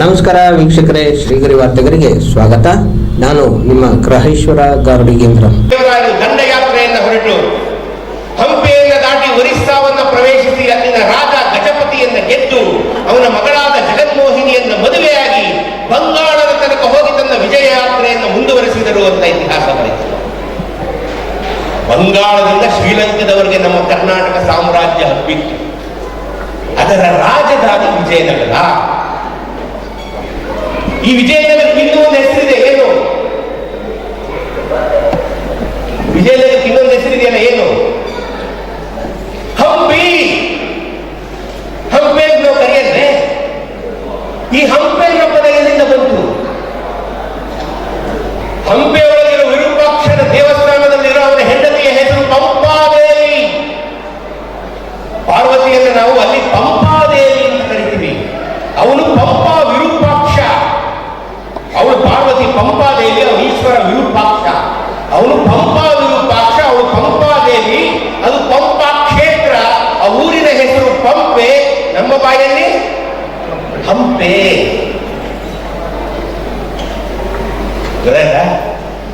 ನಮಸ್ಕಾರ ವೀಕ್ಷಕರೇ, ಶ್ರೀಗರಿ ವಾರ್ತೆಗರಿಗೆ ಸ್ವಾಗತ. ನಾನು ನಿಮ್ಮ ಗ್ರಹೇಶ್ವರ ಗಾರುಡಿಗೇಂದ್ರ ದಂಡಯಾತ್ರೆಯನ್ನು ಹೊರಟು. ಹಂಪೆಯನ್ನು ದಾಟಿ ಒರಿಸ್ಸಾವನ್ನು ಪ್ರವೇಶಿಸಿ ಅಲ್ಲಿನ ರಾಜ ಗಜಪತಿಯನ್ನು ಗೆದ್ದು, ಅವನ ಮಗಳಾದ ಜಗನ್ಮೋಹಿನಿಯನ್ನು ಮದುವೆಯಾಗಿ ಬಂಗಾಳದ ತನಕ ಹೋಗಿ ತನ್ನ ವಿಜಯ ಯಾತ್ರೆಯನ್ನು ಮುಂದುವರೆಸಿದರು ಅಂತ ಇತಿಹಾಸ ಬರೀತು ಬಂಗಾಳದಿಂದ ಶ್ರೀಲಂಕಾದವರೆಗೆ ನಮ್ಮ ಕರ್ನಾಟಕ ಸಾಮ್ರಾಜ್ಯ ಹಬ್ಬಿತ್ತು. ಅದರ ರಾಜಧಾನಿ ವಿಜಯನಗರ. ಈ ವಿಜಯನಗರಕ್ಕೆ ಇನ್ನೂ ಒಂದು ಹೆಸರಿದೆ ಏನು ವಿಜಯನಗರಕ್ಕೆ ಇನ್ನೊಂದು ಹೆಸರಿದೆಯಲ್ಲ ಏನು ಹಂಪಿ ಹಂಪೆ ಅಂತ ನಾವು ಕರೆಯಲ್ವೇ ಈ ಹಂಪೆ ಅನ್ನೋ ಪದ ಎಲ್ಲಿಂದ ಬಂತು ಹಂಪೆ ಒಳಗಿರೋ ವಿರೂಪಾಕ್ಷರ ದೇವಸ್ಥಾನದಲ್ಲಿರೋ ಅವನ ಹೆಂಡತಿಯ ಹೆಸರು ಪಂಪಾದೇವಿ ಪಾರ್ವತಿಯನ್ನು ನಾವು ಅಲ್ಲಿ ಪಂಪಾದೇವಿ ಅಂತ ಕರಿತೀವಿ ಅವನು ಪಂಪಾ ವಿರೂಪಾಕ್ಷ ಅವಳು ಪಾರ್ವತಿ ಪಂಪಾದೇವಿ ಅವನು ಈಶ್ವರ ವಿರೂಪಾಕ್ಷ ಅವನು ಪಂಪಾ ವಿರೂಪಾಕ್ಷ ಅವಳು ಪಂಪಾದೇವಿ ಅದು ಪಂಪಾ ಕ್ಷೇತ್ರ ಆ ಊರಿನ ಹೆಸರು ಪಂಪೆ ನಮ್ಮ ಬಾಯಲ್ಲಿ ಹಂಪೆ ಗೊತ್ತಾಯ್ತಾ?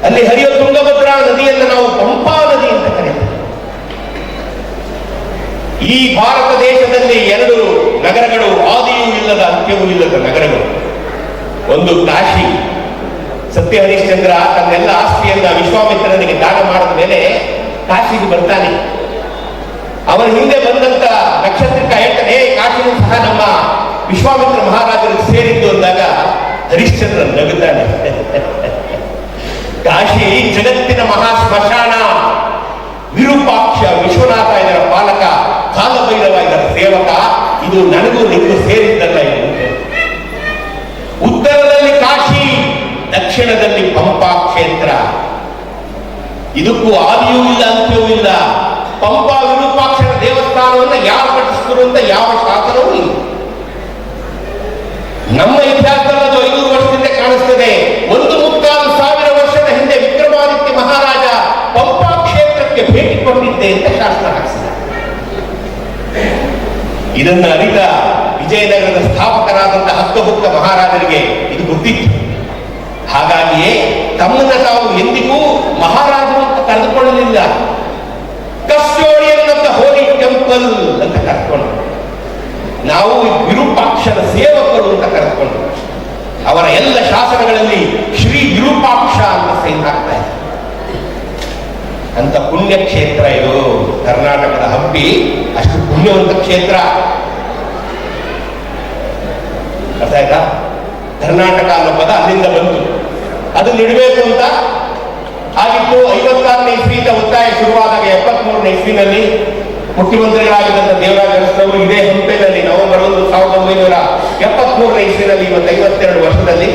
ಅಲ್ಲಿ ಹರಿಯೋ ತುಂಗಭದ್ರಾ ನದಿಯನ್ನು ನಾವು ಪಂಪಾ ನದಿ ಅಂತ ಕರೀತೀವಿ ಈ ಭಾರತ ದೇಶದಲ್ಲಿ ಎರಡು ನಗರಗಳು ಆದಿಯೂ ಇಲ್ಲದ ಅಂತ್ಯವೂ ಇಲ್ಲದ ನಗರಗಳು ಒಂದು ಕಾಶಿ ಸತ್ಯ ಹರಿಶ್ಚಂದ್ರ ತನ್ನೆಲ್ಲ ಆಸ್ತಿಯನ್ನ ವಿಶ್ವಾಮಿತ್ರನಿಗೆ ದಾನ ಮಾಡಿದ ಮೇಲೆ ಕಾಶಿಗೆ ಬರ್ತಾನೆ. ಅವನ ಹಿಂದೆ ಬಂದಂತ ನಕ್ಷತ್ರಿಕ ಹೇಳ್ತಾನೆ ಕಾಶಿನ ಸಹ ನಮ್ಮ ವಿಶ್ವಾಮಿತ್ರ ಮಹಾರಾಜರು ಸೇರಿದ್ದು ಅಂದಾಗ ಹರಿಶ್ಚಂದ್ರ ನಗುತ್ತಾನೆ. ಕಾಶಿ ಜಗತ್ತಿನ ಮಹಾ ಸ್ಮಶಾನ ವಿರೂಪಾಕ್ಷ ವಿಶ್ವನಾಥ ಇದರ ಪಾಲಕ ಕಾಲಭೈರವ ಇದರ ಸೇವಕ, ಇದು ನನಗೂ ನಿಮಗೂ ಸೇರಿದ್ದಲ್ಲ ಉತ್ತರದಲ್ಲಿ ಕಾಶಿ, ದಕ್ಷಿಣದಲ್ಲಿ ಪಂಪಾ ಕ್ಷೇತ್ರ. ಇದಕ್ಕೂ ಆದಿಯೂ ಇಲ್ಲ, ಅಂತ್ಯವೂ ಇಲ್ಲ. ಪಂಪ, ವಿರೂಪಾಕ್ಷರ ದೇವಸ್ಥಾನವನ್ನು ಯಾರು ಕಟ್ಟಿಸಿದ್ರು ಅಂತ ಯಾವ ಶಾಸನವೂ ಇಲ್ಲ. ನಮ್ಮ ಇತಿಹಾಸದಲ್ಲಿ ಅದು ಐನೂರು ವರ್ಷದಿಂದ ಕಾಣಿಸ್ತದೆ. ಒಂದು ಮುಕ್ಕಾಲು ಸಾವಿರ ವರ್ಷದ ಹಿಂದೆ ವಿಕ್ರಮಾದಿತ್ಯ ಮಹಾರಾಜ ಪಂಪಾ ಕ್ಷೇತ್ರಕ್ಕೆ ಭೇಟಿ ಕೊಟ್ಟಿದ್ದೆ ಅಂತ ಶಾಸ್ತ್ರ ಹಾಕಿಸಿದ. ಇದನ್ನ ಅರಿತ ವಿಜಯನಗರದ ಸ್ಥಾಪಕರಾದಂತಹ ಹಕ್ಕಬುಕ್ಕ ಮಹಾರಾಜರಿಗೆ ಇದು ಗೊತ್ತಿತ್ತು. ಹಾಗಾಗಿಯೇ ತಮ್ಮನ್ನ ತಾವು ಎಂದಿಗೂ ಮಹಾರಾಜರು ಅಂತ ಕರೆದುಕೊಳ್ಳಲಿಲ್ಲ ಕಸ್ಟೋಡಿಯನ್ ಅಂತ ಹೋಲಿ ಟೆಂಪಲ್ ಅಂತ ಕರೆದುಕೊಂಡು ನಾವು ವಿರೂಪಾಕ್ಷನ ಸೇವಕರು ಅಂತ ಕರೆದುಕೊಂಡು ಅವರ ಎಲ್ಲ ಶಾಸನಗಳಲ್ಲಿ ಶ್ರೀ ವಿರೂಪಾಕ್ಷ ಅಂತ ಸೈನ್ ಹಾಕ್ತಾ ಇದೆ ಅಂತ ಪುಣ್ಯ ಕ್ಷೇತ್ರ ಇದು. ಕರ್ನಾಟಕದ ಹಂಪಿ ಅಷ್ಟು ಪುಣ್ಯವಂತ ಕ್ಷೇತ್ರ. ಅರ್ಥ ಆಯ್ತಾ? ಕರ್ನಾಟಕ ಅನ್ನೋ ಪದ ಅಲ್ಲಿಂದ ಬಂತು. ಅದನ್ನ ಇಡಬೇಕು ಅಂತ ಆಗಿತ್ತು ಐವತ್ತಾರನೇ ಇಸ್ವಿಯಿಂದ ಒತ್ತಾಯ ಶುರುವಾದಾಗ ಎಪ್ಪತ್ಮೂರನೇ ಇಸ್ವಿನಲ್ಲಿ ಮುಖ್ಯಮಂತ್ರಿಗಳಾಗಿದ್ದಂಥ ದೇವರಾಜ ಅರಸನವರು ಇದೇ ಹಂಪೆನಲ್ಲಿ ನವೆಂಬರ್ ಒಂದು ಸಾವಿರದ ಒಂಬೈನೂರ ಎಪ್ಪತ್ಮೂರನೇ ಇಸ್ವಿನಲ್ಲಿ ಇವತ್ತು ಐವತ್ತೆರಡು ವರ್ಷದಲ್ಲಿ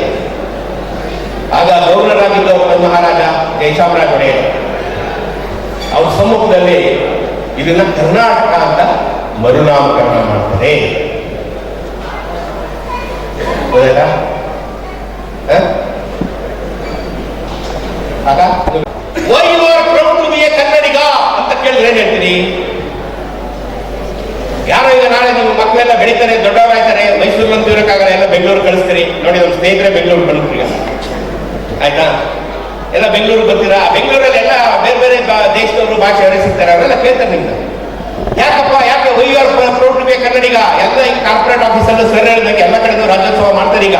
ಆಗ ಗವರ್ನರ್ ಆಗಿದ್ದವರು ಮಹಾರಾಜ ಜಯಚಾಮರಾಜ ಒಡೆಯರ್. ಅವ್ರ ಸಮ್ಮುಖದಲ್ಲಿ ಇದನ್ನ ಕರ್ನಾಟಕ ಅಂತ ಮರುನಾಮಕರಣ ಮಾಡ್ತಾರೆ ಗೊತ್ತಾಯ್ತಾ? ಹ? ಆಗ why you are proud to be a Kannadiga ಅಂತ ಕೇಳಿದ್ರೆ ಏನ್ ಹೇಳ್ತೀನಿ? ಯಾರೋ ಈಗ ನಾಳೆ ನಿಮ್ಮ ಮಕ್ಕಳೆಲ್ಲ ಬೆಳೀತಾರೆ, ದೊಡ್ಡವರಾಗ್ತಾರೆ ಮೈಸೂರು ಅಂತ ಇರೋಕ್ಕಾಗಲ್ಲ ಎಲ್ಲ ಬೆಂಗಳೂರು ಕಳಿಸ್ತೀರಿ. ನೋಡಿ ನಮ್ಮ ಸ್ನೇಹಿತರೆ ಬೆಂಗಳೂರು ಬಂದ್ರಿ ಈಗ. ಆಯ್ತಾ? ಎಲ್ಲ ಬೆಂಗಳೂರು ಬರ್ತೀರಾ ಬೆಂಗಳೂರಲ್ಲಿ ಎಲ್ಲ ಬೇರೆ ಬೇರೆ ದೇಶದವರು ಭಾಷೆ ಅವರೇ ಸಿಗ್ತಾರೆ ಅವರೆಲ್ಲ ಕೇಳ್ತಾರೆ ನಿಮ್ಗೆ ಯಾಕಪ್ಪ, ಯಾಕೆ why are proud be Kannadiga? ಎಲ್ಲ ಈ ಕಾರ್ಪೊರೇಟ್ ಆಫೀಸಲ್ಲೂ ಸರ್ ಹೇಳಿದಂಗೆ ಎಲ್ಲ ಕಡೆನೂ ರಾಜ್ಯೋತ್ಸವ ಮಾಡ್ತಾರೆ ಈಗ.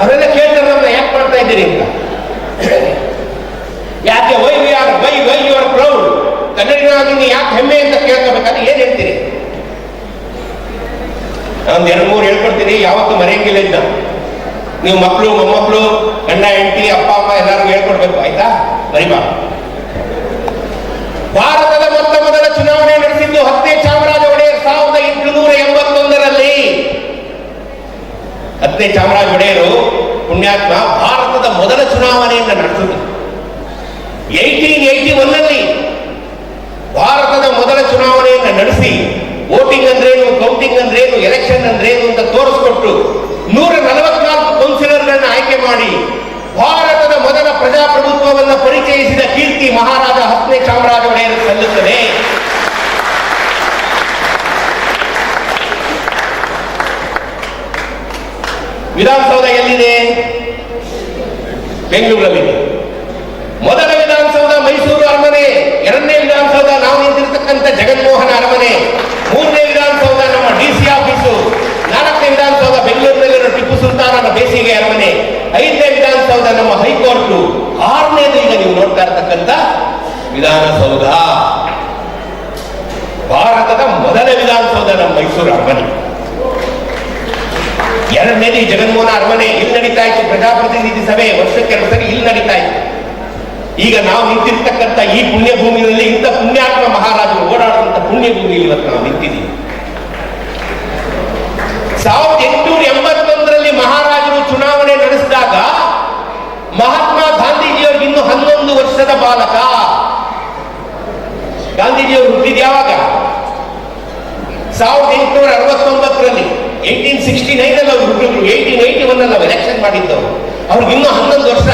ಅವರೆಲ್ಲ ಕೇಳ್ತಾರೆ, ಯಾಕೆ ಮಾಡ್ತಾ ಇದ್ದೀರಿ ಅಂತ. ಯಾಕೆ why we are why why you are proud? ಕನ್ನಡಿಗನಾಗಿ ನೀವು ಯಾಕೆ ಹೆಮ್ಮೆ ಅಂತ ಕೇಳ್ಕೋಬೇಕಾದ್ರೆ ಏನ್ ಹೇಳ್ತೀರಿ? ಒಂದ್ ಎರಡು ಮೂರು ಹೇಳ್ಕೊಡ್ತೀನಿ, ಯಾವತ್ತೂ ಮರೆಯಂಗಿಲ್ಲ ಇದ್ದ ನೀವು ಮಕ್ಕಳು ಮೊಮ್ಮಕ್ಕಳು ಗಂಡ ಹೆಂಡತಿ, ಅಪ್ಪ, ಅಮ್ಮ ಎಲ್ಲರಿಗೂ ಹೇಳ್ಕೊಡ್ಬೇಕು, ಆಯ್ತಾ? ಮರಿಬಾ ಭಾರತದ ಮೊತ್ತ ಮೊದಲ ಚುನಾವಣೆ ನಡೆಸಿದ್ದು ಹತ್ತನೇ ಚಾಮರಾಜ ಒಡೆಯರ್, ಸಾವಿರದ ಎಂಟುನೂರ ಎಂಬತ್ತೊಂದರಲ್ಲಿ. ಹತ್ತನೇ ಚಾಮರಾಜ ಒಡೆಯರು ಪುಣ್ಯಾತ್ಮ ಭಾರತದ ಮೊದಲ ಚುನಾವಣೆಯನ್ನು ನಡೆಸಿದ್ರು. ಏಯ್ಟೀನ್ ಏಯ್ಟಿ ಭಾರತದ ಮೊದಲ ಚುನಾವಣೆಯನ್ನು ನಡೆಸಿ ವೋಟಿಂಗ್ ಅಂದ್ರೇನು, ಕೌಂಟಿಂಗ್ ಅಂದ್ರೇನು, ಎಲೆಕ್ಷನ್ ಅಂದ್ರೇನು ಅಂತ ತೋರಿಸ್ಕೊಟ್ಟು ನೂರ ನಲವತ್ನಾಲ್ಕು ಕೌನ್ಸಿಲರ್ಗಳನ್ನ ಆಯ್ಕೆ ಮಾಡಿ ಭಾರತದ ಮೊದಲ ಪ್ರಜಾಪ್ರಭುತ್ವವನ್ನು ಪರಿಚಯಿಸಿದ ಕೀರ್ತಿ ಮಹಾರಾಜ ಹತ್ತನೇ ಚಾಮರಾಜ ಒಡೆಯರು ಸಲ್ಲುತ್ತದೆ. ವಿಧಾನಸೌಧ ಎಲ್ಲಿದೆ? ಬೆಂಗಳೂರಲ್ಲಿದೆ ಮೊದಲ ವಿಧಾನಸೌಧ ಮೈಸೂರು ಅರಮನೆ ಎರಡನೇ ವಿಧಾನಸೌಧ ನಾವು ನಿಂತಿರ್ತಕ್ಕಂಥ ಜಗನ್ಮೋಹನ ಅರಮನೆ, ಮೂರನೇ ವಿಧಾನಸೌಧ ನಮ್ಮ ಡಿ ಸಿ ಆಫೀಸು ನಾಲ್ಕನೇ ವಿಧಾನಸೌಧ ಬೆಂಗಳೂರಿನಲ್ಲಿರುವ ಟಿಪ್ಪು ಸುಲ್ತಾನನ ಬೇಸಿಗೆ ಅರಮನೆ, ಐದನೇ ವಿಧಾನಸೌಧ ನಮ್ಮ ಹೈಕೋರ್ಟು ಆರನೇದು ಈಗ ನೀವು ನೋಡ್ತಾ ಇರ್ತಕ್ಕಂಥ ವಿಧಾನಸೌಧ. ಭಾರತದ ಮೊದಲ ವಿಧಾನಸೌಧ ನಮ್ಮ ಮೈಸೂರು ಅರಮನೆ. ಎರಡನೇದು ಜಗನ್ಮೋಹನ ಅರಮನೆ, ಇಲ್ಲಿ ನಡೀತಾ ಇತ್ತು ಪ್ರಜಾಪ್ರತಿನಿಧಿ ಸಭೆ, ವರ್ಷಕ್ಕೆ ಎರಡು ಸರಿ ಇಲ್ಲಿ ನಡೀತಾ ಇತ್ತು. ಈಗ ನಾವು ನಿಂತಿರ್ತಕ್ಕಂಥ ಈ ಪುಣ್ಯ ಭೂಮಿಯಲ್ಲಿ ಇಂಥ ಪುಣ್ಯಾತ್ಮ ಮಹಾರಾಜರು ಓಡಾಡುವಂಥ ಪುಣ್ಯ ಭೂಮಿಯಲ್ಲಿ ಇವತ್ತು ನಾವು ನಿಂತಿದ್ದೀವಿ. ಸಾವಿರದ ಎಂಟುನೂರ ಎಂಬತ್ತೊಂದರಲ್ಲಿ ಮಹಾರಾಜರು ಚುನಾವಣೆ ನಡೆಸಿದಾಗ ಮಹಾತ್ಮ ಗಾಂಧೀಜಿಯವ್ರಿಗೆ ಇನ್ನು ಹನ್ನೊಂದು ವರ್ಷದ ಬಾಲಕ. ಗಾಂಧೀಜಿಯವರು ಹುಟ್ಟಿದ ಯಾವಾಗ? ಸಾವಿರದ ಎಂಟುನೂರ ಅರವತ್ತೊಂಬತ್ತರಲ್ಲಿ ಏಯ್ಟೀನ್ ಸಿಕ್ಸ್ಟಿ ನೈನ್ ಅಲ್ಲಿ ಅವರು ಹುಟ್ಟಿದ್ರು. ಏಯ್ಟೀನ್ ಏಯ್ಟಿ ಒನ್ ಅಲ್ಲಿ ಎಲೆಕ್ಷನ್ ಮಾಡಿದ್ದವರು. ಅವ್ರಿಗೆ ಇನ್ನೂ ಹನ್ನೊಂದು ವರ್ಷ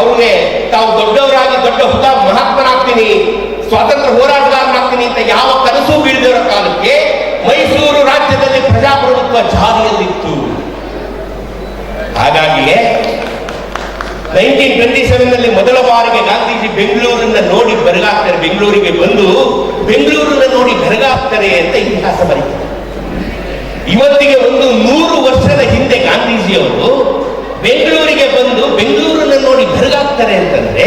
ಅವ್ರಿಗೆ ತಾವು ದೊಡ್ಡವರಾಗಿ, ದೊಡ್ಡ ಹುತ ಮಹಾತ್ಮನಾಗ್ತೀನಿ, ಸ್ವಾತಂತ್ರ್ಯ ಹೋರಾಟಗಾರನಾಗ್ತೀನಿ ಅಂತ ಯಾವ ಕನಸು ಬೀಳದಿರೋ ಕಾಲಕ್ಕೆ ಮೈಸೂರು ರಾಜ್ಯದಲ್ಲಿ ಪ್ರಜಾಪ್ರಭುತ್ವ ಜಾರಿಯಲ್ಲಿತ್ತು. ಹಾಗಾಗಿಯೇ ನೈನ್ಟೀನ್ ಟ್ವೆಂಟಿ ಸೆವೆನ್ನಲ್ಲಿ ಮೊದಲ ಬಾರಿಗೆ ಗಾಂಧೀಜಿ ಬೆಂಗಳೂರನ್ನ ನೋಡಿ ಬೆರಗಾಗ್ತಾರೆ, ಬೆಂಗಳೂರಿಗೆ ಬಂದು ಬೆಂಗಳೂರನ್ನ ನೋಡಿ ಬೆರಗಾಗ್ತಾರೆ ಅಂತ ಇತಿಹಾಸ ಬರೀತಾರೆ ಇವತ್ತಿಗೆ ಒಂದು ನೂರು ವರ್ಷದ ಹಿಂದೆ ಗಾಂಧೀಜಿಯವರು ಬೆಂಗಳೂರಿಗೆ ಬಂದು ಬೆಂಗಳೂರನ್ನ ನೋಡಿ ಬೆರಗಾಗ್ತಾರೆ ಅಂತಂದ್ರೆ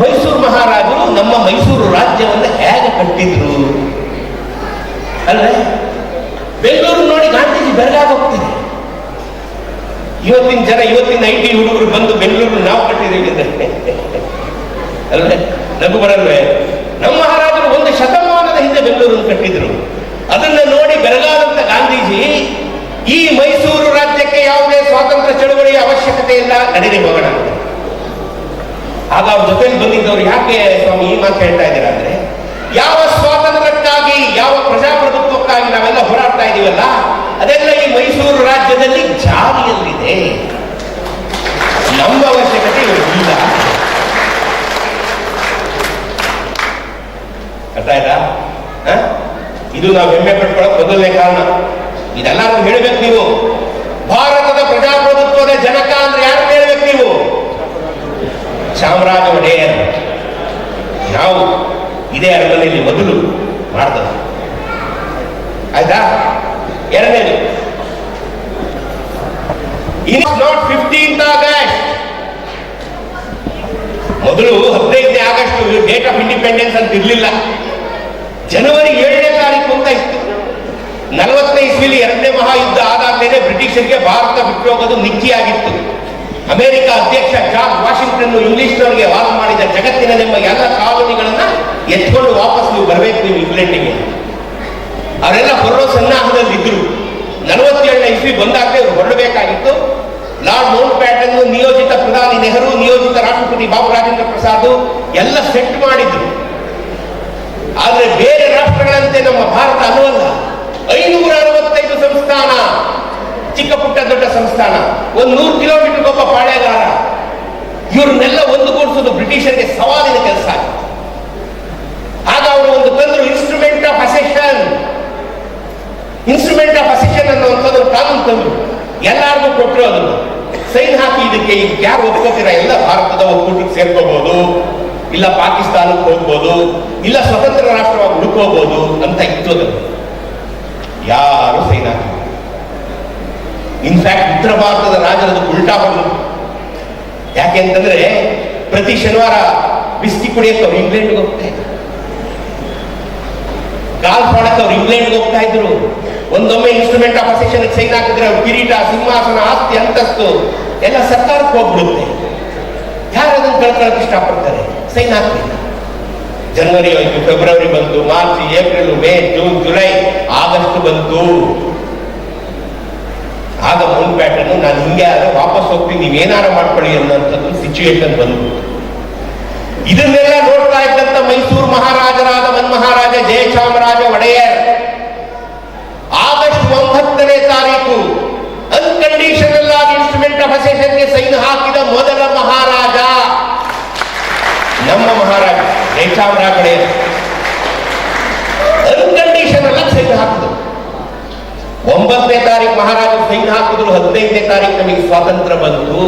ಮೈಸೂರು ಮಹಾರಾಜರು ನಮ್ಮ ಮೈಸೂರು ರಾಜ್ಯವನ್ನು ಹೇಗೆ ಕಟ್ಟಿದ್ರು? ಅಲ್ವೇ? ಬೆಂಗಳೂರು ನೋಡಿ ಗಾಂಧೀಜಿ ಬೆರಗಾಗಿ ಹೋಗ್ತಿದೆ ಇವತ್ತಿನ ಜನ, ಇವತ್ತಿನ ಐ ಟಿ ಹುಡುಗರು ಬಂದು ಬೆಂಗಳೂರು ನಾವು ಕಟ್ಟಿದ್ದೀವಿ ಅಂದ್ರೆ ಅಲ್ವೇ? ನಗು ಬರಲ್ವೇ? ನಮ್ಮ ಮಹಾರಾಜರು ಒಂದು ಶತಮಾನದ ಹಿಂದೆ ಬೆಂಗಳೂರನ್ನು ಕಟ್ಟಿದ್ರು. ಅದನ್ನ ನೋಡಿ ಬೆರಗಾದಂತ ಗಾಂಧೀಜಿ ಈ ಮೈಸೂರು ರಾಜ್ಯಕ್ಕೆ ಯಾವುದೇ ಸ್ವಾತಂತ್ರ್ಯ ಚಳುವಳಿಯ ಅವಶ್ಯಕತೆ ಇಲ್ಲ, ನಡೀರಿ ಹೋಗೋಣ. ಆಗ ಅವ್ರ ಜೊತೆಲಿ ಬಂದಿದ್ದವ್ರು ಯಾಕೆ ಸ್ವಾಮಿ ಈ ಮಾತು ಹೇಳ್ತಾ ಇದ್ದೀರಾ ಅಂದ್ರೆ, ಯಾವ ಸ್ವಾತಂತ್ರ್ಯಕ್ಕಾಗಿ, ಯಾವ ಪ್ರಜಾಪ್ರಭುತ್ವಕ್ಕಾಗಿ ನಾವೆಲ್ಲ ಹೋರಾಡ್ತಾ ಇದೀವಲ್ಲ, ಅದೆಲ್ಲ ಈ ಮೈಸೂರು ರಾಜ್ಯದಲ್ಲಿ ಜಾರಿಯಲ್ಲಿದೆ. ನಮ್ಮ ಅವಶ್ಯಕತೆ ಇಲ್ಲ. ಅರ್ಥ ಆಯ್ತಾ? ಇದು ನಾವು ಹೆಮ್ಮೆ ಪಟ್ಕೊಳ್ಳೋಕೆ ಮೊದಲನೇ ಕಾರಣ. ಇದೆಲ್ಲರೂ ಹೇಳಬೇಕು ನೀವು. ಭಾರತದ ಪ್ರಜಾಪ್ರಭುತ್ವದ ಜನಕ ಅಂದ್ರೆ ಯಾರು ಹೇಳಬೇಕು ನೀವು? ಚಾಮರಾಜ ಒಡೆಯರ್. ನಾವು ಇದೇ ಅರಮನೆಯಲ್ಲಿ ಮೊದಲು ಮಾಡ್ತದೆ ಆಯ್ತಾ? ಎರಡನೇದು. ನಾಟ್ ಫಿಫ್ಟೀನ್ತ್ ಆಗಸ್ಟ್ ಮೊದಲು ಹದಿನೈದನೇ ಆಗಸ್ಟ್ ಡೇಟ್ ಆಫ್ ಇಂಡಿಪೆಂಡೆನ್ಸ್ ಅಂತ ಇರಲಿಲ್ಲ. ಜನವರಿ ಏಳನೇ ತಾರೀಕು ಅಂತ ಇತ್ತು. ನಲವತ್ತನೇ ಇಸ್ವಿಲಿ ಎರಡನೇ ಮಹಾಯುದ್ಧ ಆದಾಗಲೇ ಬ್ರಿಟಿಷರಿಗೆ ಭಾರತ ಬಿಟ್ಟು ಹೋಗೋದು ಅಮೆರಿಕ ಅಧ್ಯಕ್ಷ ಜಾರ್ಜ್ ವಾಷಿಂಗ್ಟನ್ ಇಂಗ್ಲಿಷ್ನವರಿಗೆ ವಾದ ಮಾಡಿದ ಜಗತ್ತಿನ ನಿಮ್ಮ ಎಲ್ಲ ಕಾಲೋನಿಗಳನ್ನ ಎತ್ಕೊಂಡು ವಾಪಸ್ ನೀವು ಬರಬೇಕು ನೀವು ಇಂಗ್ಲೆಂಡಿಗೆ. ಅವರೆಲ್ಲ ಹೊರಡೋ ಸನ್ನಾಹದಲ್ಲಿದ್ದರು ನಲವತ್ತೇಳನೇ ಇಸ್ವಿ ಬಂದಾಗಲೇ ಅವರು ಹೊರಡಬೇಕಾಗಿತ್ತು. ಲಾರ್ಡ್ ಮೌಂಟ್ ಪ್ಯಾಟನ್ ನಿಯೋಜಿತ ಪ್ರಧಾನಿ ನೆಹರು, ನಿಯೋಜಿತ ರಾಷ್ಟ್ರಪತಿ ಬಾಬು ರಾಜೇಂದ್ರ ಪ್ರಸಾದ್ ಎಲ್ಲ ಸೆಟ್ ಮಾಡಿದ್ರು. ಆದರೆ ಬೇರೆ ರಾಷ್ಟ್ರಗಳಂತೆ ನಮ್ಮ ಭಾರತ ಅಲ್ಲವಲ್ಲ. ಐನೂರ ಅರವತ್ತೈದು ಸಂಸ್ಥಾನ, ಚಿಕ್ಕ ಪುಟ್ಟ ದೊಡ್ಡ ಸಂಸ್ಥಾನ, ಒಂದ್ ನೂರು ಕಿಲೋಮೀಟರ್ ಒಬ್ಬ ಪಾಳೆಗಾರ ಇವ್ರನ್ನೆಲ್ಲ ಒಂದುಗೂಡಿಸೋದು ಬ್ರಿಟಿಷರಿಗೆ ಸವಾಲಿನ ಕೆಲಸ. ಆಗ ಅವರು ಒಂದು ತಂದ್ರು instrument of accession instrument of accession ಅನ್ನುವಂಥದ್ದು ಕಾನೂನು ತಂದ್ರು. ಎಲ್ಲಾರ್ಗೂ ಕೊಟ್ಟರು ಅದನ್ನು. ಸೈನ್ ಹಾಕಿ ಇದಕ್ಕೆ ಈಗ ಯಾರು ಒಪ್ಕೋತೀರಾ? ಎಲ್ಲ ಭಾರತದ ಒಕ್ಕೂಟಕ್ಕೆ ಸೇರ್ಕೋಬಹುದು ಇಲ್ಲ ಪಾಕಿಸ್ತಾನಕ್ಕೆ ಹೋಗ್ಬೋದು. ಇಲ್ಲ ಸ್ವತಂತ್ರ ರಾಷ್ಟ್ರವಾಗಿ ಹುಡುಕೋಬಹುದು ಅಂತ ಇತ್ತು ಅದು ಯಾರು ಸೈನ್? ಹಾಕಿಲ್ಲ ಇನ್ಫ್ಯಾಕ್ಟ್ ಉತ್ತರ ಭಾರತದ ರಾಜರದು ಉಲ್ಟಾ ಬಂದು. ಯಾಕೆ ಅಂತಂದ್ರೆ, ಪ್ರತಿ ಶನಿವಾರ ಬಿಸ್ಕಿ ಕುಡಿಯಕ್ಕೆ ಅವ್ರು ಇಂಗ್ಲೆಂಡ್ಗೆ ಹೋಗ್ತಾ ಇದ್ರು. ಗಾಲ್ಫ್ ಆಡಕ್ಕೆ ಅವ್ರು ಇಂಗ್ಲೆಂಡ್ಗೆ ಹೋಗ್ತಾ ಇದ್ರು. ಒಂದೊಮ್ಮೆ ಇನ್ಸ್ಟ್ರೂಮೆಂಟ್ ಆಫ್ ಅಸೆಷನ್ ಸೈನ್ ಹಾಕಿದ್ರೆ ಅವ್ರು ಕಿರೀಟ, ಸಿಂಹಾಸನ, ಆಸ್ತಿ, ಅಂತಸ್ತು ಎಲ್ಲ ಸರ್ಕಾರಕ್ಕೆ ಹೋಗ್ಬಿಡುತ್ತೆ. ಯಾರು ಅದನ್ನು ಕಳ್ಕೊಳ್ಳೋಕೆ ಇಷ್ಟಪಡ್ತಾರೆ? ಸೈನ್ ಹಾಕ್ಲಿಲ್ಲ ಜನವರಿ ಆಯ್ತು ಫೆಬ್ರವರಿ ಬಂತು March, April, May, June, July, August ಬಂತು ಆಗ ಮೌಂಟ್ ಪ್ಯಾಟರ್ನ್ ನಾನು ಹಿಂಗೆ ಆದ್ರೆ ವಾಪಸ್ ಹೋಗ್ತೀನಿ ನೀವೇನಾರ ಮಾಡ್ಕೊಳ್ಳಿ ಅನ್ನೋಂಥದ್ದು ಸಿಚುವೇಶನ್ ಬಂತು. ಇದನ್ನೆಲ್ಲ ನೋಡ್ತಾ ಇದ್ದಂತ ಮೈಸೂರು ಮಹಾರಾಜರಾದ ಮನ್ಮಹಾರಾಜ ಜಯಚಾಮರಾಜ ಒಡೆಯರ್. ಆಗಸ್ಟ್ ಒಂಬತ್ತನೇ ತಾರೀಕು ಅನ್ಕಂಡೀಷನಲ್ ಆಗಿ ಇನ್ಸ್ಟ್ರೂಮೆಂಟ್ ಆಫ್ ಅಸೆಷನ್ಗೆ ಸೈನ್ ಹಾಕಿದ ಮೊದಲ ಮಹಾರಾಜ. ನಮ್ಮ ಮಹಾರಾಜ. ಜಯಚಾಮರಾಜ ಕಡೆ. ಅನ್ಕಂಡೀಷನಲ್ ಆಗಿ ಸೈನ್ ಹಾಕಿದ್ರು. ಒಂಬತ್ತನೇ ತಾರೀಕು ಮಹಾರಾಜ ಸೈನ್ ಹಾಕಿದ್ರು, ಹದಿನೈದನೇ ತಾರೀಕು ನಮಗೆ ಸ್ವಾತಂತ್ರ್ಯ ಬಂತು.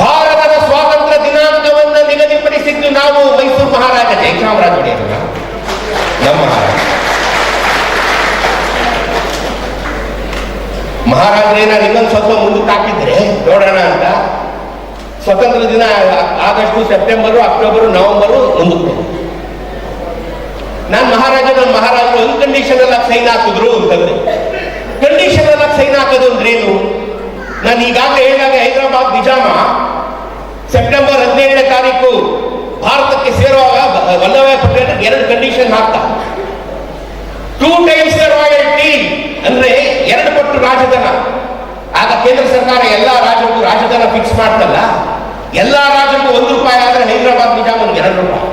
ಭಾರತದ ಸ್ವಾತಂತ್ರ್ಯ ದಿನಾಂಕವನ್ನು ನಿಗದಿಪಡಿಸಿದ್ದು ನಾವು ಮೈಸೂರು ಮಹಾರಾಜ ಜಯಚಾಮರಾಜ ಒಡೆಯರಲ್ಲ ನಮ್ಮ ಮಹಾರಾಜ. ಮಹಾರಾಜರೇನಾದ್ರು ಇನ್ನೊಂದು ಸ್ವಲ್ಪ ಮುಂದಕ್ಕೆ ಹಾಕಿದ್ರೆ ನೋಡೋಣ ಅಂತ. ಸ್ವತಂತ್ರ ದಿನ ಆಗಸ್ಟು, ಸೆಪ್ಟೆಂಬರು, ಅಕ್ಟೋಬರು, ನವೆಂಬರು ಮುಂದಕ್ಕೆ ನಾನು ಮಹಾರಾಜ ಮಹಾರಾಜರು ಅನ್ಕಂಡೀಷನಲ್ ಆಗಿ ಸೈನ್ ಹಾಕಿದ್ರು ಅಂತಂದ್ರೆ ಕಂಡೀಷನ್ ಆಗಿ ಸೈನ್ ಹಾಕೋದು ಅಂದ್ರೇನು? ನಾನು ಈಗಾಗಲೇ ಹೇಳಿದಾಗ ಹೈದರಾಬಾದ್, ನಿಜಾಮ. ಸೆಪ್ಟೆಂಬರ್ ಹದಿನೇಳನೇ ತಾರೀಕು ಭಾರತಕ್ಕೆ ಸೇರುವಾಗ ವಲ್ಲಭಾಯ್ ಪಟೇಲ್ ಎರಡು ಕಂಡೀಷನ್ ಹಾಕ್ತಾ. ಟೂ ಟೈಮ್ಸ್ ರಾಯಲ್ಟಿ ಅಂದ್ರೆ ಎರಡು ಪಟ್ಟು ರಾಜಧನ. ಆಗ ಕೇಂದ್ರ ಸರ್ಕಾರ ಎಲ್ಲಾ ರಾಜ್ಯಕ್ಕೂ ರಾಜಧನ ಫಿಕ್ಸ್ ಮಾಡ್ತಲ್ಲ? ಎಲ್ಲಾ ರಾಜಕ್ಕೂ ಒಂದು ರೂಪಾಯಿ ಆದರೆ ಹೈದರಾಬಾದ್ ನಿಜಾಮನ್ಗೆ ಎರಡು ರೂಪಾಯಿ.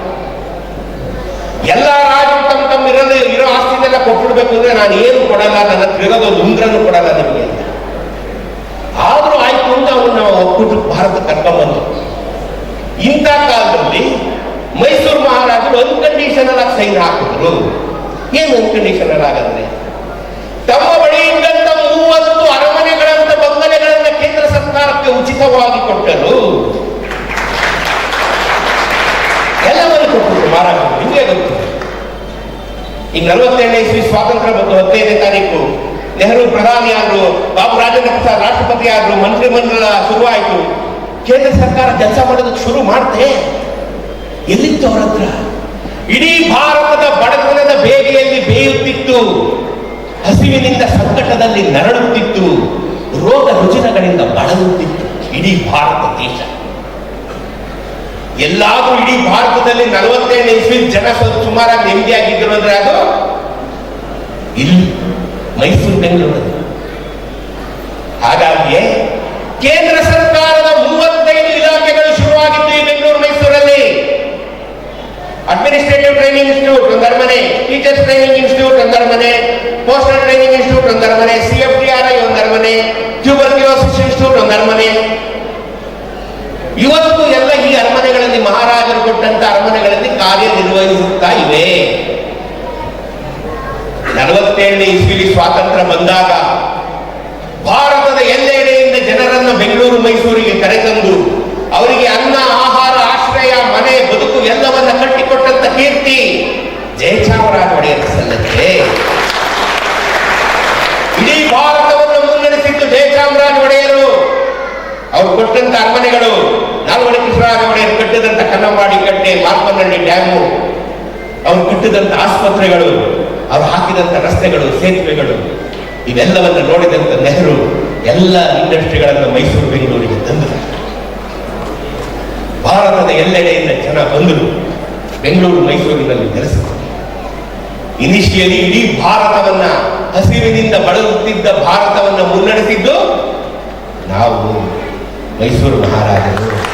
ಎಲ್ಲ ರಾಜರು ತಮ್ಮ ತಮ್ಮ ಇರೋದು, ಇರೋ ಆಸ್ತಿನೆಲ್ಲ ಕೊಟ್ಬಿಡ್ಬೇಕು ಅಂದ್ರೆ ನಾನು ಏನು ಕೊಡಲ್ಲ, ನನ್ನ ಒಂದು ಉಂಗ್ರನ್ನು ಕೊಡಲ್ಲ ನಿಮಗೆ ಅಂತ. ಆದರೂ ಆಯ್ತು ಅಂತ ಅವನ್ನ ಒಪ್ಪಿಟ್ಟು ಭಾರತ ಕರ್ಕೊಂಡ್ಬಂದು ಇಂಥ ಕಾಲದಲ್ಲಿ ಮೈಸೂರು ಮಹಾರಾಜರು ಅನ್ಕಂಡೀಷನಲ್ ಆಗಿ ಸೈನ್ ಹಾಕಿದ್ರು. ಏನು ಅನ್ಕಂಡೀಷನಲ್ ಆಗಂದ್ರೆ? ತಮ್ಮ ಬಳಿ ಇದ್ದಂತ ಮೂವತ್ತು ಅರಮನೆಗಳಂತ ಬಂಗಲೆಗಳನ್ನ ಕೇಂದ್ರ ಸರ್ಕಾರಕ್ಕೆ ಉಚಿತವಾಗಿ ಕೊಟ್ಟರು. ಎಲ್ಲವನ್ನು ಮಾರಾಟ ಹಿಂದೆ ನಿಮಗೆ ಗೊತ್ತು ಈಗ ನಲವತ್ತೆರಡನೇ ಇಸ್ವಿ ಸ್ವಾತಂತ್ರ್ಯ ಬಂತು ಹದಿನೈದನೇ ತಾರೀಕು ನೆಹರು ಪ್ರಧಾನಿ ಆದ್ರು, ಬಾಬು ರಾಜೇಂದ್ರ ಪ್ರಸಾದ್ ರಾಷ್ಟ್ರಪತಿ ಆದ್ರು ಮಂತ್ರಿಮಂಡಲ ಶುರುವಾಯಿತು. ಕೇಂದ್ರ ಸರ್ಕಾರ ಕೆಲಸ ಮಾಡೋದಕ್ಕೆ ಶುರು ಮಾಡ್ತೆ. ಎಲ್ಲಿತ್ತು ಅವ್ರ ಹತ್ರ? ಇಡೀ ಭಾರತದ ಬಡತನದ ಬೇಗೆಯಲ್ಲಿ ಬೇಯುತ್ತಿತ್ತು. ಹಸಿವಿನಿಂದ ಸಂಕಟದಲ್ಲಿ ನರಳುತ್ತಿತ್ತು. ರೋಗ ರುಜಿನಗಳಿಂದ ಬಳಲುತ್ತಿತ್ತು. ಇಡೀ ಭಾರತ ದೇಶ. ಎಲ್ಲಾದ್ರೂ ಇಡೀ ಭಾರತದಲ್ಲಿ ನಲವತ್ತೈದು ಇಸ್ವಿ ಜನ ಸ್ವಲ್ಪ ಸುಮಾರಾಗಿ ನೆಮ್ಮದಿಯಾಗಿದ್ರು ಅಂದ್ರೆ ಅದು ಇಲ್ಲಿ ಮೈಸೂರು ಬೆಂಗಳೂರು ಹಾಗಾಗಿ ಕೇಂದ್ರ ಸರ್ಕಾರದ ಮೂವತ್ತೈದು ಇಲಾಖೆಗಳು ಶುರುವಾಗಿದ್ದು ಈ ಬೆಂಗಳೂರು, ಮೈಸೂರಲ್ಲಿ. ಅಡ್ಮಿನಿಸ್ಟ್ರೇಟಿವ್ ಟ್ರೈನಿಂಗ್ ಇನ್ಸ್ಟಿಟ್ಯೂಟ್ ಒಂದರ ಟೀಚರ್ ಟೀಚರ್ಸ್ ಟ್ರೈನಿಂಗ್ ಇನ್ಸ್ಟಿಟ್ಯೂಟ್ ಒಂದರ ಪೋಸ್ಟರ್ ಟ್ರೈನಿಂಗ್ ಇನ್ಸ್ಟಿಟ್ಯೂಟ್ ಒಂದರ CF C F T R I ಒಂದರ ಟ್ಯೂಬರ್ ಕ್ಯೂಸ್ ಇನ್ಸ್ಟಿಟ್ಯೂಟ್ ಒಂದರಮನೆ. ಇವತ್ತು ಎಲ್ಲ ಈ ಅರಮನೆಗಳಲ್ಲಿ ಮಹಾರಾಜರು ಕೊಟ್ಟಂತ ಅರಮನೆಗಳಲ್ಲಿ ಕಾರ್ಯನಿರ್ವಹಿಸುತ್ತಾ ಇವೆ. ನಲವತ್ತೇಳನೇ ಇಸ್ವಿಲಿ ಸ್ವಾತಂತ್ರ್ಯ ಬಂದಾಗ ಭಾರತದ ಎಲ್ಲೆಡೆಯಿಂದ ಜನರನ್ನು ಬೆಂಗಳೂರು, ಮೈಸೂರಿಗೆ ಕರೆತಂದು ಅವರಿಗೆ ಅನ್ನ, ಆಹಾರ, ಆಶ್ರಯ, ಮನೆ, ಬದುಕು ಎಲ್ಲವನ್ನ ಕಟ್ಟಿಕೊಟ್ಟಂತ ಕೀರ್ತಿ ಜಯಚಾಮರಾಜ ಒಡೆಯರ್ ಸಲ್ಲತ್ತೆ ಇಡೀ ಭಾರತವನ್ನು ಮುನ್ನಡೆಸಿದ್ದು ಜಯಚಾಮರಾಜ ಒಡೆಯರು ಅವ್ರು ಕೊಟ್ಟಂತ ಅರಮನೆಗಳು ಕೃಷ್ಣರಾಜ ಒಡೆಯರು ಕಟ್ಟಿದಂತ ಕನ್ನಂಬಾಡಿ ಕಟ್ಟೆ, ಮಾರ್ಪನಹಳ್ಳಿ ಡ್ಯಾಮು ಅವ್ರು ಕಟ್ಟಿದಂತ ಆಸ್ಪತ್ರೆಗಳು, ಅವ್ರು ಹಾಕಿದಂತ ರಸ್ತೆಗಳು, ಸೇತುವೆಗಳು, ಇವೆಲ್ಲವನ್ನು ನೋಡಿದಂತ ನೆಹರು ಎಲ್ಲ ಇಂಡಸ್ಟ್ರಿಗಳನ್ನು ಮೈಸೂರು, ಬೆಂಗಳೂರಿಗೆ ತಂದರು ಭಾರತದ ಎಲ್ಲೆಡೆಯಿಂದ ಜನ ಬಂದರು ಬೆಂಗಳೂರು, ಮೈಸೂರಿನಲ್ಲಿ ನೆಲೆಸಿದರು. ಇನಿಷಿಯಲಿ ಇಡೀ ಭಾರತವನ್ನ ಹಸಿವಿನಿಂದ ಬಳಲುತ್ತಿದ್ದ ಭಾರತವನ್ನ ಮುನ್ನಡೆಸಿದ್ದು ನಾವು ಮೈಸೂರು ಮಹಾರಾಜರು.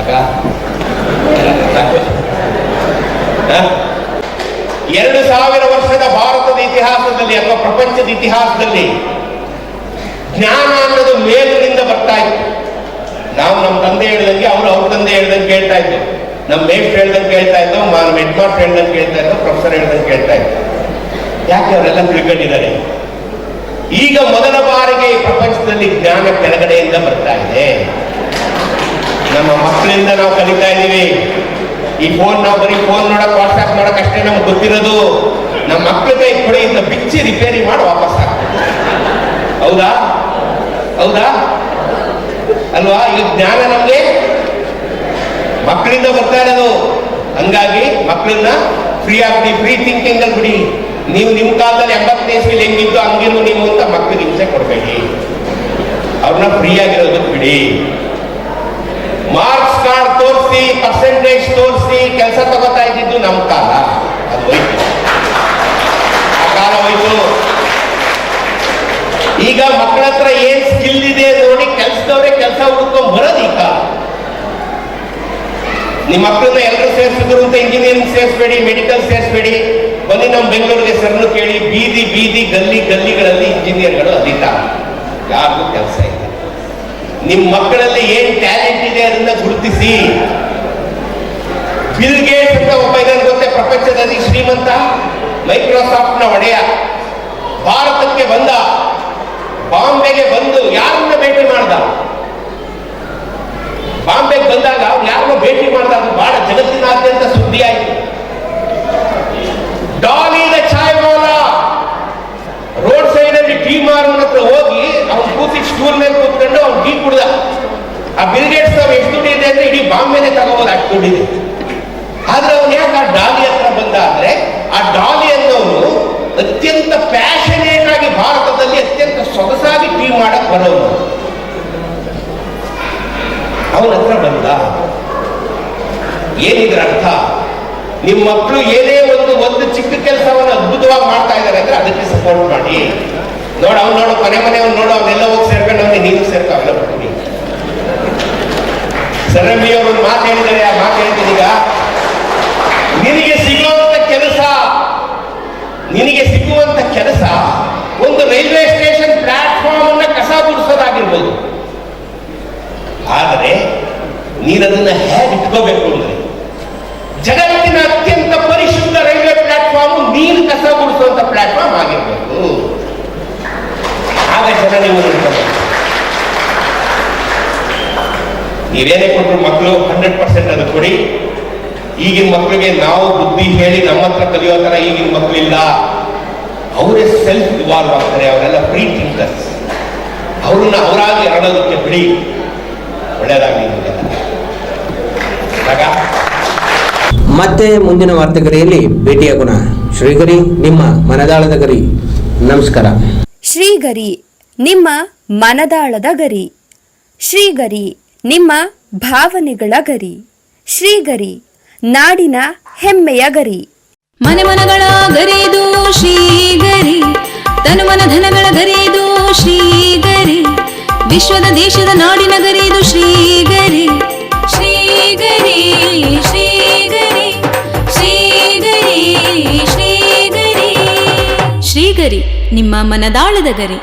ಅಕ್ಕ ಹ? ಎರಡು ಸಾವಿರ ವರ್ಷದ ಭಾರತದ ಇತಿಹಾಸದಲ್ಲಿ ಅಥವಾ ಪ್ರಪಂಚದ ಇತಿಹಾಸದಲ್ಲಿ ಜ್ಞಾನ ಅನ್ನೋದು ಮೇಲಿನಿಂದ ಬರ್ತಾ ಇತ್ತು. ನಾವು ನಮ್ಮ ತಂದೆ ಹೇಳ್ದಂಗೆ, ಅವ್ರು ಅವ್ರ ತಂದೆ ಹೇಳ್ದಂಗೆ ಕೇಳ್ತಾ ಇದ್ದೆ ನಮ್ಮ ಮೇಸ್ಟ್ ಹೇಳ್ದಂಗೆ ಕೇಳ್ತಾ ಇದ್ದೋ ನಮ್ಮ ಹೆಡ್ ಮಾಸ್ಟರ್ ಹೇಳ್ದಂಗೆ ಕೇಳ್ತಾ ಇದ್ದೋ ಪ್ರೊಫೆಸರ್ ಹೇಳ್ದಂಗೆ ಕೇಳ್ತಾ ಇದ್ದರು ಯಾಕೆ ಅವರೆಲ್ಲ ತಿಳ್ಕೊಂಡಿದ್ದಾರೆ? ಈಗ ಮೊದಲ ಬಾರಿಗೆ ಈ ಪ್ರಪಂಚದಲ್ಲಿ ಜ್ಞಾನ ಕೆಳಗಡೆಯಿಂದ ಬರ್ತಾ ಇದೆ. ನಮ್ಮ ಮಕ್ಕಳಿಂದ ನಾವು ಕಲಿತಾ ಇದ್ದೀವಿ. ಈ ಫೋನ್ ನಾವು ಬರೀ ಫೋನ್ ನೋಡಕ್ ವಾಟ್ಸ್ಆಪ್ ನೋಡಕ್ ಅಷ್ಟೇ ನಮ್ಗೆ ಗೊತ್ತಿರೋದು. ನಮ್ಮ ಮಕ್ಕಳ ಕೈ ಕೊಡಿ ಇಂತ ಬಿಚ್ಚಿ ರಿಪೇರಿ ಮಾಡಿ ವಾಪಸ್ ಹೌದಾ? ಹೌದಾ? ಅಲ್ವಾ? ಈಗ ಜ್ಞಾನ ನಮ್ಗೆ ಮಕ್ಕಳಿಂದ ಬರ್ತಾ ಇರೋದು. ಹಂಗಾಗಿ ಮಕ್ಕಳನ್ನ ಫ್ರೀ ಆಗ್ಬಿಡಿ ಫ್ರೀ ಥಿಂಕಿಂಗ್ ಅಲ್ಲಿ ಬಿಡಿ. ನೀವು ನಿಮ್ಮ ಕಾಲದಲ್ಲಿ ಎಂಬತ್ತನೇ ಇಸ್ವಿಲಿ ಹೆಂಗಿದ್ದು ಹಂಗಿರು ನೀವು ಅಂತ ಮಕ್ಕಳಿಗೆ ಹಿಂಸೆ ಕೊಡಬೇಡಿ. ಅವ್ರನ್ನ ಫ್ರೀ ಆಗಿರೋದಕ್ಕೆ ಬಿಡಿ. ಮಾರ್ಕ್ಸ್ ಕಾರ್ಡ್ ತೋರಿಸಿ ಪರ್ಸೆಂಟೇಜ್ ತೋರಿಸಿ ಕೆಲಸ ತಗೋತಾ ಇದ್ದಿದ್ದು ನಮ್ಮ ಕಾಲ. ಅದು ಆ ಕಾಲ ಹೋಯ್ತು. ಈಗ ಮಕ್ಕಳ ಹತ್ರ ಏನ್ ಸ್ಕಿಲ್ ಇದೆ ನೋಡಿ ಕೆಲಸದವ್ರೆ ಕೆಲಸ ಹುಡ್ಕೊಂಡ್ ಬರೋದು ಈಗ. ನಿಮ್ಮ ಮಕ್ಕಳನ್ನ ಎಲ್ಲರೂ ಸೇರಿಸಿದ್ರು ಅಂತ ಇಂಜಿನಿಯರಿಂಗ್ ಸೇರಿಸ್ಬೇಡಿ ಮೆಡಿಕಲ್ ಸೇರಿಸ್ಬೇಡಿ. ಬನ್ನಿ ನಮ್ಮ ಬೆಂಗಳೂರಿಗೆ ಸರ್ನು ಕೇಳಿ, ಬೀದಿ ಬೀದಿ ಗಲ್ಲಿ ಗಲ್ಲಿಗಳಲ್ಲಿ ಇಂಜಿನಿಯರ್ಗಳು ಅದಿದ್ದಾರೆ ಯಾರಿಗೂ ಕೆಲಸ ಇಲ್ಲ. ನಿಮ್ಮ ಮಕ್ಕಳಲ್ಲಿ ಏನ್ ಟ್ಯಾಲೆಂಟ್ ಇದೆ ಅದನ್ನ ಗುರುತಿಸಿ. ಬಿಲ್ ಗೇಟ್ಸ್ ಅಂತ ಒಬ್ಬ ಇದ್ದಾನೆ ಗೊತ್ತೆ? ಪ್ರಪಂಚದಲ್ಲಿ ಶ್ರೀಮಂತ ಮೈಕ್ರೋಸಾಫ್ಟ್ನ ಒಡೆಯ. ಭಾರತಕ್ಕೆ ಬಂದ. ಬಾಂಬೆಗೆ ಬಂದು ಯಾರನ್ನ ಭೇಟಿ ಮಾಡ್ದ? ಬಾಂಬೆಗೆ ಬಂದಾಗ ಅವ್ನು ಯಾರನ್ನ ಭೇಟಿ ಮಾಡಿದಾಗ ಬಹಳ ಜಗತ್ತಿನಾದ್ಯಂತ ಸುದ್ದಿ ಆಯ್ತು ಡಾಲಿದ ಚಾಯ್ವಾಲ ರೋಡ್ ಸೈಡ್ ಅಲ್ಲಿ ಟೀ ಮಾರೋನ ಹತ್ರ ಹೋಗಿ ಅವ್ನು ಕೂತಿ ಸ್ಟೂಲ್ ಮೇಲೆ ಕೂತ್ಕೊಂಡು ಅವ್ನು ಟೀ ಕುಡ್ದ ಆ ಬಿಲ್ಗೇಟ್ಸ್ ಅವ್ರು ಎಷ್ಟು ದುಡ್ಡು ಇದೆ ಅಂದ್ರೆ ಇಡೀ ಬಾಂಬೆನೆ ತಗೋಬೋದು ಅಷ್ಟು ದುಡ್ಡಿದೆ ಆದ್ರೆ ಅವ್ನು ಯಾಕೆ ಆ ಡಾಲಿ ಹತ್ರ ಬಂದ ಅಂದ್ರೆ ಆ ಡಾಲಿ ಅನ್ನೋನು ಅತ್ಯಂತ ಪ್ಯಾಷನೇಟ್ ಆಗಿ ಭಾರತದಲ್ಲಿ ಅತ್ಯಂತ ಸೊಗಸಾಗಿ ಟೀ ಮಾಡಕ್ ಬರೋನು ಅವನ ಹತ್ರ ಬಂದ. ಏನಿದ್ರ ಅರ್ಥ? ನಿಮ್ಮ ಮಕ್ಕಳು ಏನೇ ಒಂದು ಒಂದು ಚಿಕ್ಕ ಕೆಲಸವನ್ನು ಅದ್ಭುತವಾಗಿ ಮಾಡ್ತಾ ಇದ್ದಾರೆ ಅಂದ್ರೆ ಅದಕ್ಕೆ ಸಪೋರ್ಟ್ ಮಾಡಿ. ನೋಡ, ಅವ್ನು ನೋಡು, ಮನೆ ಮನೆ ಅವ್ನು ನೋಡು ಅವನ್ನೆಲ್ಲ ಹೋಗಿ ಸೇರ್ಕೊಂಡು ಅವನಿಗೆ ನೀನು ಸೇರ್ಕೊ, ಅವೆಲ್ಲ ಬಿಟ್ಬಿಡಿ ಸರಮಿ ಅವರು ಒಂದು ಮಾತು ಹೇಳಿದ್ದಾರೆ, ಆ ಮಾತು ಹೇಳ್ತೀನಿ ಈಗ. ನಿನಗೆ ಸಿಗುವಂತ ಕೆಲಸ, ನಿನಗೆ ಸಿಗುವಂತ ಕೆಲಸ ಒಂದು ರೈಲ್ವೆ ಗುಡಿಸೋದಾಗಿರ್ಬೋದು ಆದರೆ ನೀನದನ್ನ ಹೇಗೆ ಇಟ್ಕೋಬೇಕು ಅಂದ್ರೆ ಜಗತ್ತಿನ ಅತ್ಯಂತ ಪರಿಶುದ್ಧ ರೈಲ್ವೆ ಪ್ಲಾಟ್ಫಾರ್ಮ್ ನೀರು ಕಸ ಗುಡಿಸುವಂತ ಪ್ಲಾಟ್ಫಾರ್ಮ್ ಆಗಿರ್ಬೇಕು. ಆಗ ಜನ ನೀವು ನೀವೇನೇ ಕೊಟ್ಟರು ಮಕ್ಕಳು ಹಂಡ್ರೆಡ್ ಪರ್ಸೆಂಟ್ ಅದು ಕೊಡಿ. ಈಗಿನ ಮಕ್ಕಳಿಗೆ ನಾವು ಬುದ್ಧಿ ಹೇಳಿ ನಮ್ಮ ಹತ್ರ ಕಲಿಯೋ ಥರ ಈಗಿನ ಮಕ್ಕಳಿಲ್ಲ. ಅವರೇ ಸೆಲ್ಫ್ ಇನ್ವಾಲ್ವ್ ಆಗ್ತಾರೆ, ಅವರೆಲ್ಲ ಫ್ರೀ ಥಿಂಕರ್ಸ್ ಅವ್ರನ್ನ ಅವರಾಗಿ ಹರಡೋದಕ್ಕೆ ಬಿಡಿ. ಒಳ್ಳೇದಾಗಲಿ ಮತ್ತೆ ಮುಂದಿನ ವಾರ್ತೆಗರಿಯಲ್ಲಿ ಭೇಟಿಯಾಗೋಣ ಶ್ರೀಗರಿ ನಿಮ್ಮ ಮನದಾಳದ ಗರಿ. ನಮಸ್ಕಾರ. ಶ್ರೀಗರಿ ನಿಮ್ಮ ಮನದಾಳದ ಗರಿ. ಶ್ರೀಗರಿ ನಿಮ್ಮ ಭಾವನೆಗಳ ಗರಿ. ಶ್ರೀಗರಿ ನಾಡಿನ ಹೆಮ್ಮೆಯ ಗರಿ. ಮನೆ ಮನಗಳ ಗರಿದು ಶ್ರೀಗರಿ ತನು ಮನ ಧನಗಳ ಗರಿದು ಶ್ರೀಗರಿ, ವಿಶ್ವದ ದೇಶದ ನಾಡಿನ ಗರಿದು ಶ್ರೀಗರಿ. ಶ್ರೀಗರಿ ಶ್ರೀಗರಿ ಶ್ರೀಗರಿ ಶ್ರೀಗರಿ. ಶ್ರೀಗರಿ, ನಿಮ್ಮ ಮನದಾಳದ ಗರಿ.